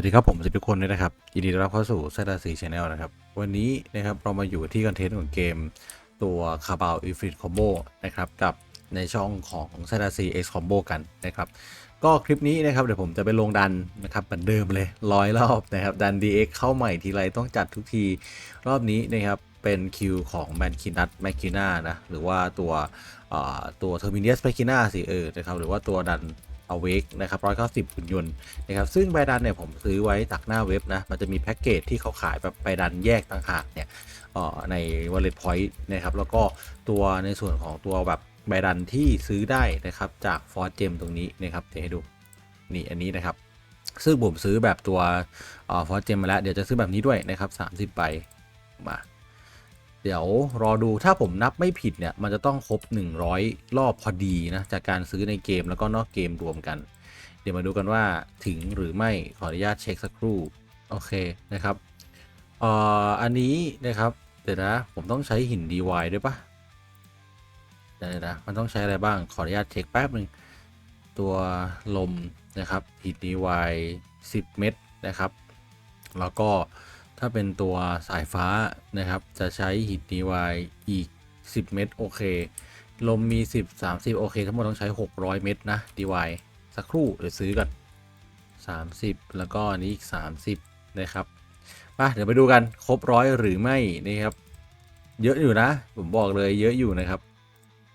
วัสดีครับผมสิบทุกคนด้วยนะครับยินดีต้อนรับเข้าสู่เซตาซีชแนลนะครับ วันนี้นะครับเรามาอยู่ที่คอนเทนต์ของเกมตัวคาบาลอีฟิตคอมโบนะครับกับในช่องของเซตาซีเอ็กซ์คอมโบกันนะครับ ก็คลิปนี้นะครับเดี๋ยวผมจะไปลงดันนะครับเหมือนเดิมเลยร้อยรอบนะครับ ดัน DX เข้าใหม่ทีไรต้องจัดทุกทีรอบนี้นะครับเป็นคิวของแมนคินัทแมคคิน่านะหรือว่าตัวอ่อตัวเทอร์มิน u สแมคคิน่าสิเออนะครับหรือว่าตัวดัน Awake นะครับ190หุ่นยนต์นะครับซึ่งใบดันเนี่ยผมซื้อไว้จากหน้าเว็บนะมันจะมีแพ็กเกจที่เขาขายแบบใบดันแยกต่างหากเนี่ยเอ่อใน Wallet Point นะครับแล้วก็ตัวในส่วนของตัวแบบใบดันที่ซื้อได้นะครับจาก f o r g e m ตรงนี้นะครับเดี๋ยวให้ดูนี่อันนี้นะครับซึ่งผมซื้อแบบตัวฟอร์เจมมาแล้วเดี๋ยวจะซื้อแบบนี้ด้วยนะครับ30ใบมา เดี๋ยวรอดูถ้าผมนับไม่ผิดเนี่ย มันจะต้องครบ 100 รอบพอดีนะ จากการซื้อในเกมแล้วก็นอกเกมรวมกัน เดี๋ยวมาดูกันว่าถึงหรือไม่ขออนุญาตเช็คสักครู่ โอเคนะครับเอ่ออันนี้นะครับเดี๋ยวนะ ผมต้องใช้หิน DY ด้วยปะเดี๋ยวนะ มันต้องใช้อะไรบ้างขออนุญาตเช็คแป๊บหนึ่งตัวลมนะครับหิน DY 10 เม็ดนะครับ แล้วก็ ถ้าเป็นตัวสายฟ้านะครับ จะใช้หิน DY อีก 10 เม็ดโอเค ลมมี 10 30 โอเค ทั้งหมดต้องใช้ 600 เม็ดนะ DY สักครู่เดี๋ยวซื้อกัน 30 แล้วก็อันนี้อีก 30 นะครับมาเดี๋ยวไปดูกันครบร้อยหรือไม่นะครับ เยอะอยู่นะ ผมบอกเลยเยอะอยู่นะครับ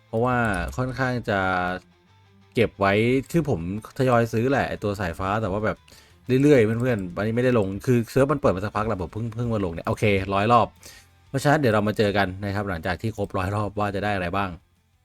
เพราะว่าค่อนข้างจะเก็บไว้คือผมทยอยซื้อแหละตัวสายฟ้าแต่ว่าแบบ เรื่อยๆเพื่อนๆวันนี้ไม่ได้ลงคือเซิร์ฟมันเปิดมาสักพักแล้วผมเพิ่งเพิ่งมาลงเนี่ยโอเคร้อยรอบ เพราะฉะนั้นเดี๋ยวเรามาเจอกันนะครับหลังจากที่ครบร้อยรอบว่าจะได้อะไรบ้าง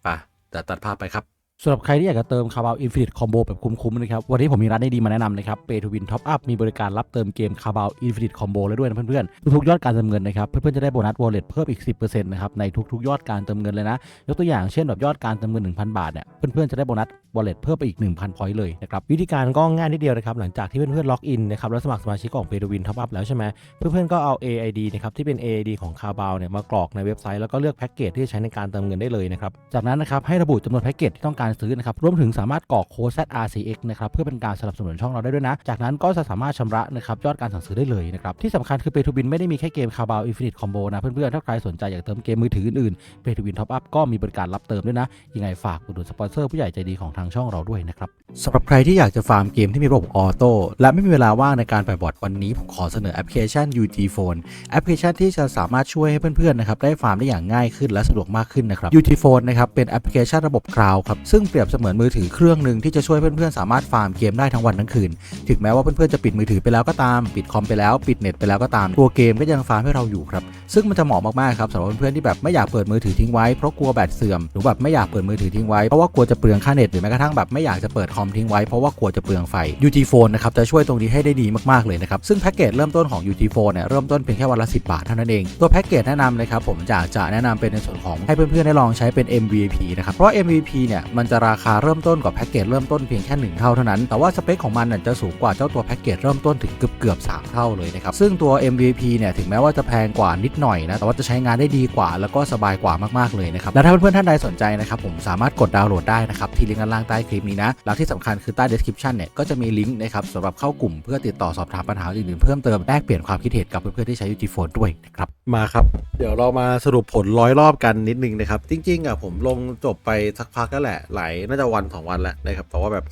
ไปแต่ตัดภาพไปครับ สำหรับใครที่อยากจะเติมคาร์บาวอินฟินิตคอมโบแบบคุ้มๆนะครับ วันนี้ผมมีร้านดีๆมาแนะนำนะครับเปทูวินท็อปอัพมีบริการรับเติมเกมคาร์บาวอินฟินิตคอมโบแล้วด้วยนะเพื่อนๆ ทุกๆยอดการเติมเงินนะครับ เพื่อนๆ จะได้โบนัสวอลเล็ตเพิ่มอีก 10%นะครับในทุกๆ ยอดการเติมเงินเลยนะ ยกตัวอย่างเช่นแบบยอดการเติมเงิน 1,000 บาทเนี่ยเพื่อนๆ จะได้โบนัสวอลเล็ตเพิ่มไปอีก 1,000 พอยต์เลยนะครับวิธีการก็ง่ายนิดเดียวนะครับหลังจากที่เพื่อนๆล็อกอินนะครับแล้วสมัครสมาชิกของเปทูวินท็อปอัพแล้วใช่ไหมเพื่อนๆก็เอา AID นะครับที่เป็น AID ของคาร์บาวเนี่ยมากรอกในเว็บไซต์แล้วก็เลือกแพ็กเกจที่จะใช้ในการเติมเงินได้เลยนะครับจากนั้นนะครับให้ระบุจำนวนแพ็กเกจที่ต้องการซื้อนะครับรวมถึงสามารถกรอกโค้ด ZRCX นะครับเพื่อเป็นการสนับสนุนช่องเราได้ด้วยนะ จากนั้นก็จะสามารถชำระนะครับยอดการสั่งซื้อได้เลยนะครับที่สำคัญคือ Pay to Win ไม่ได้มีแค่เกม Carabao Infinite Combo นะเพื่อนๆถ้าใครสนใจอยากเติมเกมมือถืออื่นๆ Pay to Win Top Up ก็มีบริการรับเติมด้วยนะยังไงฝากอุดหนุนสปอนเซอร์ผู้ใหญ่ใจดีของทางช่องเราด้วยนะครับสำหรับใครที่อยากจะฟาร์มเกมที่มีระบบออโต้และไม่มีเวลาว่างในการปล่อยบอทวันนี้ผมขอเสนอแอปพลิเคชัน UG Phone แอปพลิเคชันที่จะสามารถช่วยให้เพื่อนๆนะครับได้ฟาร์มได้อย่างง่ายขึ้นและสะดวกมากขึ้นนะครับ UG Phone นะครับเป็นแอปพลิเคชันระบบคลาวด์ครับซึ่งเปรียบเสมือนมือถือเครื่องหนึ่งที่จะช่วยเพื่อนๆสามารถฟาร์มเกมได้ทั้งวันทั้งคืน ถึงแม้ว่าเพื่อนๆจะปิดมือถือไปแล้วก็ตาม ปิดคอมไปแล้ว ปิดเน็ตไปแล้วก็ตาม ตัวเกมก็ยังฟาร์มให้เราอยู่ครับ ซึ่งมันจะเหมาะมากๆครับสำหรับเพื่อนๆที่แบบไม่อยากเปิดมือถือทิ้งไว้เพราะกลัวแบตเสื่อม หรือแบบไม่อยากเปิดมือถือทิ้งไว้เพราะว่ากลัวจะเปลืองค่าเน็ตหรือแม้กระทั่งแบบไม่อยากจะเปิดคอมทิ้งไว้เพราะว่ากลัวจะเปลืองไฟ UG Phone นะครับจะช่วยตรงนี้ให้ได้ดีมากๆเลยนะครับซึ่งแพ็กเกจเริ่มต้นของ UG Phone เนี่ยเริ่มต้นเพียงแค่วันละ 10 บาทเท่านั้นเองตัวแพ็กเกจแนะนำนะครับผมจะจะแนะนำเป็นในส่วนของให้เพื่อนๆได้ลองใช้เป็น MVP นะครับเพราะ MVP เนี่ยมันจะราคาเริ่มต้นกว่าแพ็กเกจเริ่มต้นเพียงแค่หนึ่งเท่าเท่านั้น แต่ว่าสเปคของมันน่ะจะสูงกว่าเจ้าตัวแพ็กเกจเริ่มต้นถึงเกือบเกือบๆ3เท่าเลยนะครับ ซึ่งตัว MVP เนี่ยถึงแม้ว่าจะแพงกว่านิดหน่อยนะ แต่ว่าจะใช้งานได้ดีกว่า แล้วก็สบายกว่ามากๆเลยนะครับ และถ้าเพื่อนๆท่านใดสนใจนะครับผมสามารถกดดาวน์โหลดได้นะครับที่ลิงก์ด้านล่างใต้คลิปนี้นะแล้วที่สำคัญคือใต้ description เนี่ยก็จะมีลิงก์นะครับสำหรับเข้ากลุ่มเพื่อติดต่อสอบถามปัญหาอื่นๆเพิ่มเติมแลกเปลี่ยนความคิดเห็นกับเพื่อนๆที่ใช้ UG Phone ด้วยนะครับมาครับ เดี๋ยวเรามาสรุปผลร้อยรอบกันนิดนึงนะครับจริงๆอะผมลงจบไปสักพักแล้วแหละหลายน่าจะวันสองวันแล้วนะครับแต่ว่าแบบ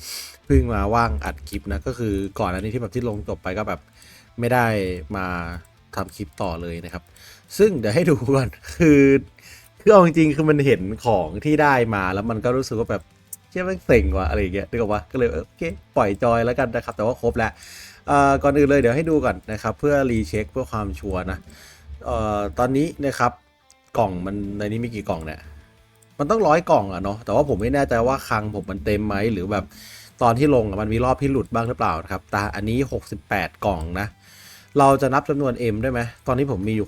เพิ่งมาว่างอัดคลิปนะก็คือก่อนอันนี้ที่แบบที่ลงจบไปก็แบบไม่ได้มาทำคลิปต่อเลยนะครับ ซึ่งเดี๋ยวให้ดูก่อนคือคือเอาจริงๆคือมันเห็นของที่ได้มาแล้วมันก็รู้สึกว่าแบบเชื่อม่งเซ็งว่ะอะไรอย่างเงี้ยนึกออกปะก็เลยโอเคปล่อยจอยแล้วกันนะครับ แต่ว่าครบแล้วเอ่อก่อนอื่นเลยเดี๋ยวให้ดูก่อนนะครับ เพื่อรีเช็คเพื่อความชัวร์นะเอ่อตอนนี้นะครับกล่องมันในนี้มีกี่กล่องเนี่ย มันต้องร้อยกล่องอะเนาะแต่ว่าผมไม่แน่ใจว่าคลังผมมันเต็มไหมหรือแบบตอนที่ลงมันมีรอบที่หลุดบ้างหรือเปล่านะครับแต่อันนี้ 68 กล่องนะ เราจะนับจำนวน M ได้ไหมตอนนี้ผมมีอยู่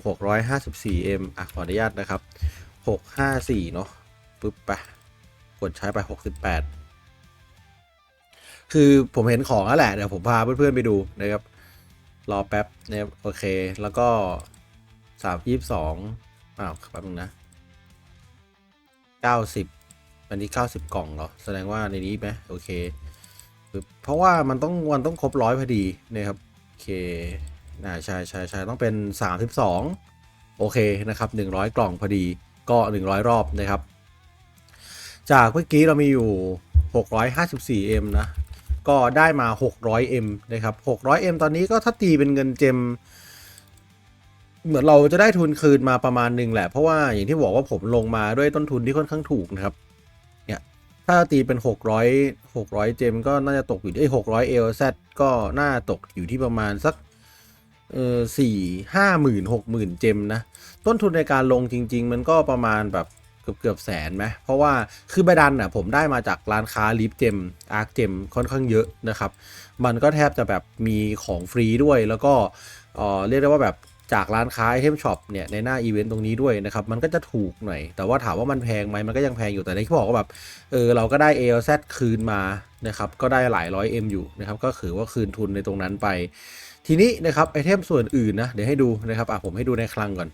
654 M อะขออนุญาตนะครับ 654 เนาะปึ๊บไปกดใช้ไป 68 คือผมเห็นของแล้วแหละ เดี๋ยวผมพาเพื่อนๆไปดูนะครับ รอแป๊บเนะครับโอเคแล้วก็ 3 22อ้าวแป๊บนึงนะ 90 อันนี้ 90 กล่องเหรอ แสดงว่าในนี้ไหมโอเค เพราะว่ามันต้องวันต้องครบร้อยพอดีนะครับ โอเคน่าใช่ใช่ใช่ต้องเป็น 32 โอเคนะครับ 100 กล่องพอดีก็ 100 รอบนะครับ จากเมื่อกี้เรามีอยู่ 654M นะ ก็ได้มา 600M นะครับ 600M ตอนนี้ก็ถ้าตีเป็นเงินเจม เหมือนเราจะได้ทุนคืนมาประมาณหนึ่งแหละ เพราะว่าอย่างที่บอกว่าผมลงมาด้วยต้นทุนที่ค่อนข้างถูกนะครับ เนี่ย ถ้าตีเป็น 600 600 เจมก็น่าจะตกอยู่ที่600 เอลซก็น่าตกอยู่ที่ประมาณสักเออสี่ห้าหมื่นหกหมื่นเจมนะ ต้นทุนในการลงจริง ๆ มันก็ประมาณแบบเกือบเกือบแสนไหมเพราะว่าคือใบดันอะผมได้มาจากร้านค้าลิฟเจมอาร์คเจมค่อนข้างเยอะนะครับ มันก็แทบจะแบบมีของฟรีด้วยแล้วก็เออเรียกได้ว่าแบบ จากร้านค้าไอเทมช็อปเนี่ยในหน้าอีเวนต์ตรงนี้ด้วยนะครับ มันก็จะถูกหน่อย แต่ว่าถามว่ามันแพงไหมมันก็ยังแพงอยู่แต่ในที่บอกว่าแบบเออเราก็ได้ ALZ คืนมานะครับก็ได้หลายร้อย M อยู่นะครับก็ถือว่าคืนทุนในตรงนั้นไป ทีนี้นะครับไอเทมส่วนอื่นนะเดี๋ยวให้ดูนะครับอะผมให้ดูในคลังก่อน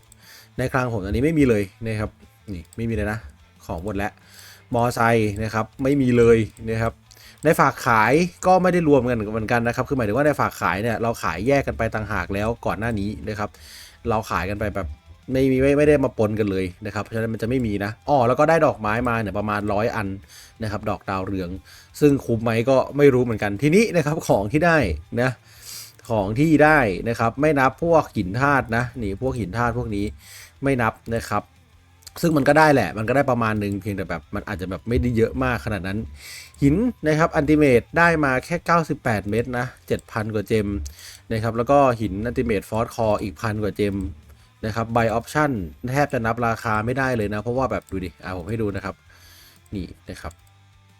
ในคลังผมตอนนี้ไม่มีเลยนะครับนี่ไม่มีเลยนะ ของหมดแล้วมอไซค์นะครับไม่มีเลยนะครับ ในฝากขายก็ไม่ได้รวมกันเหมือนกันนะครับ คือหมายถึงว่าในฝากขายเนี่ยเราขายแยกกันไปต่างหากแล้วก่อนหน้านี้นะครับ เราขายกันไปแบบไม่มีไม่ไม่ได้มาปนกันเลยนะครับ เพราะฉะนั้นมันจะไม่มีนะอ๋อแล้วก็ได้ดอกไม้มาเนี่ยประมาณร้อยอันนะครับ ดอกดาวเรือง ซึ่งคุ้มไหมก็ไม่รู้เหมือนกัน ทีนี้นะครับของที่ได้นะของที่ได้นะครับ ไม่นับพวกหินธาตุนะนี่พวกหินธาตุพวกนี้ไม่นับนะครับ ซึ่งมันก็ได้แหละ มันก็ได้ประมาณหนึ่งเพียงแต่แบบมันอาจจะแบบไม่ได้เยอะมากขนาดนั้น หินนะครับอันติเมตได้มาแค่ 98 เม็ดนะ 7,000 กว่าเจมนะครับ แล้วก็หินอันติเมตฟอสคออีกพันกว่าเจมนะครับไบออปชั่นแทบจะนับราคาไม่ได้เลยนะ เพราะว่าแบบดูดิ อ่าผมให้ดูนะครับ นี่นะครับ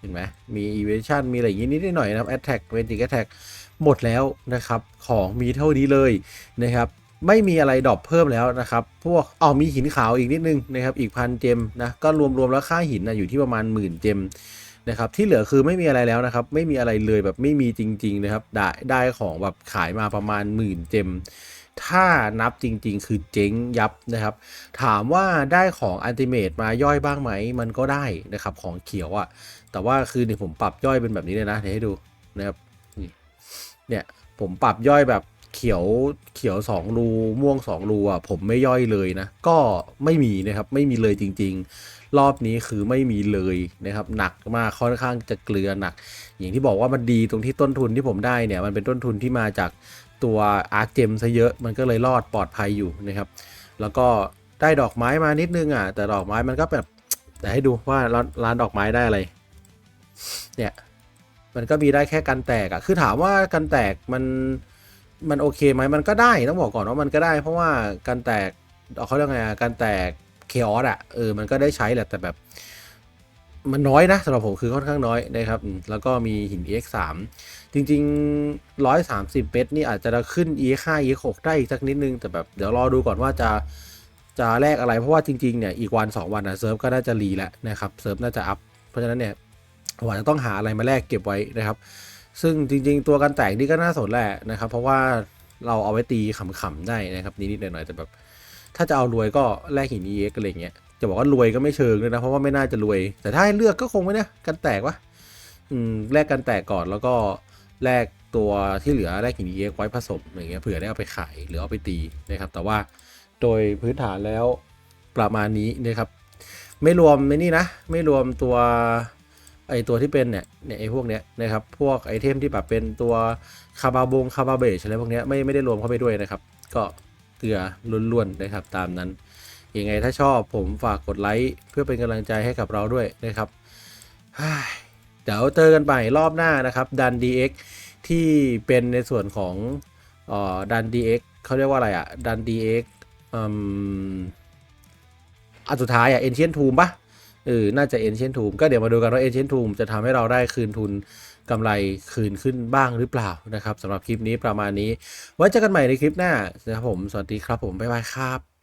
เห็นไหมมีอีเวนชั่นมีอะไรอย่างนี้นิดหน่อยนะครับแอตแทกเวนติกแอตแทกหมดแล้วนะครับ ของมีเท่านี้เลยนะครับ ไม่มีอะไรดรอปเพิ่มแล้วนะครับ พวกอ๋อมีหินขาวอีกนิดนึงนะครับ อีกพันเจมนะ ก็รวมๆแล้วค่าหินนะอยู่ที่ประมาณหมื่นเจมนะครับ ที่เหลือคือไม่มีอะไรแล้วนะครับ ไม่มีอะไรเลยแบบไม่มีจริง ๆ นะครับ ได้ได้ของแบบขายมาประมาณหมื่นเจมถ้านับจริง ๆ คือเจ๊งยับนะครับ ถามว่าได้ของอันติเมตมาย่อยบ้างไหม มันก็ได้นะครับของเขียวอะ่ะ แต่ว่าคือเนี่ยผมปรับย่อยเป็นแบบนี้เลยนะเดี๋ยวให้ดูนะครับนี่เนี่ยผมปรับย่อยแบบ เขียวเขียวสองรูม่วงสองรูอะผมไม่ย่อยเลยนะ ก็ไม่มีนะครับไม่มีเลยจริง ๆ รอบนี้คือไม่มีเลยนะครับ หนักมากค่อนข้างจะเกลือหนัก อย่างที่บอกว่ามันดีตรงที่ต้นทุนที่ผมได้เนี่ยมันเป็นต้นทุนที่มาจากตัวอาร์คเจมซะเยอะมันก็เลยรอดปลอดภัยอยู่นะครับ แล้วก็ได้ดอกไม้มานิดนึงอะ แต่ดอกไม้มันก็แบบแต่ให้ดูว่าร้านร้านดอกไม้ได้อะไรเนี่ยมันก็มีได้แค่กันแตกอะคือถามว่ากันแตกมัน มันโอเคไหมมันก็ได้ต้องบอกก่อนว่ามันก็ได้ เพราะว่ากันแตกเขาเรียกไงอะกันแตกเคออสอะเออมันก็ได้ใช้แหละแต่แบบ มันน้อยนะสำหรับผมคือค่อนข้างน้อยนะครับ แล้วก็มีหิน EX3 จริง ๆ 130 เมตรนี่อาจจะขึ้น EX5 EX6 ได้อีกสักนิดนึง แต่แบบเดี๋ยวรอดูก่อนว่าจะจะแลกอะไรเพราะว่าจริงๆเนี่ยอีกวัน 2 วันนะเซิร์ฟก็น่าจะรีแล้วนะครับเซิร์ฟน่าจะอัพเพราะฉะนั้นเนี่ยผมจะต้องหาอะไรมาแลกเก็บไว้นะครับ ซึ่งจริง ๆ ตัวกันแตกนี่ก็น่าสนแหละนะครับ เพราะว่าเราเอาไว้ตีขำๆได้นะครับนิดๆหน่อยๆแต่แบบ ถ้าจะเอารวยก็แลกหิน EX อะไรเงี้ยจะบอกว่ารวยก็ไม่เชิงเลยนะเพราะว่าไม่น่าจะรวย แต่ถ้าให้เลือกก็คงไม่นี่ยกันแตกวะอืมแลกกันแตกก่อนแล้วก็แลกตัวที่เหลือแลกหิน EX ไว้ผสมอย่างเงี้ยเผื่อได้เอาไปขายหรือเอาไปตีนะครับ แต่ว่าโดยพื้นฐานแล้วประมาณนี้นะครับ ไม่รวมในนี่นะ ไม่รวมตัว ไอตัวที่เป็นเนี่ยเนี่ยไอพวกเนี้ยนะครับพวกไอเทมที่แบบเป็นตัวคาบาบงคาบาเบชอะไรพวกเนี้ยไม่ไม่ได้รวมเข้าไปด้วยนะครับ ก็เกลือล้วนๆนะครับตามนั้นยังไงถ้าชอบผมฝากกดไลค์เพื่อเป็นกำลังใจให้กับเราด้วยนะครับเดี๋ยวเจอกันใหม่รอบหน้านะครับดัน DX ที่เป็นในส่วนของออดัน DX เขาเรียกว่าอะไรอะดัน DX อ,อันสุดท้ายอะ Ancient Tomb ปะ เออน่าจะ Ancient Tomb ก็เดี๋ยวมาดูกันว่า Ancient Tomb จะทำให้เราได้คืนทุนกำไรคืนขึ้นบ้างหรือเปล่านะครับสำหรับคลิปนี้ประมาณนี้ ไว้เจอกันใหม่ในคลิปหน้านะครับผมสวัสดีครับผมบ๊ายบายครับ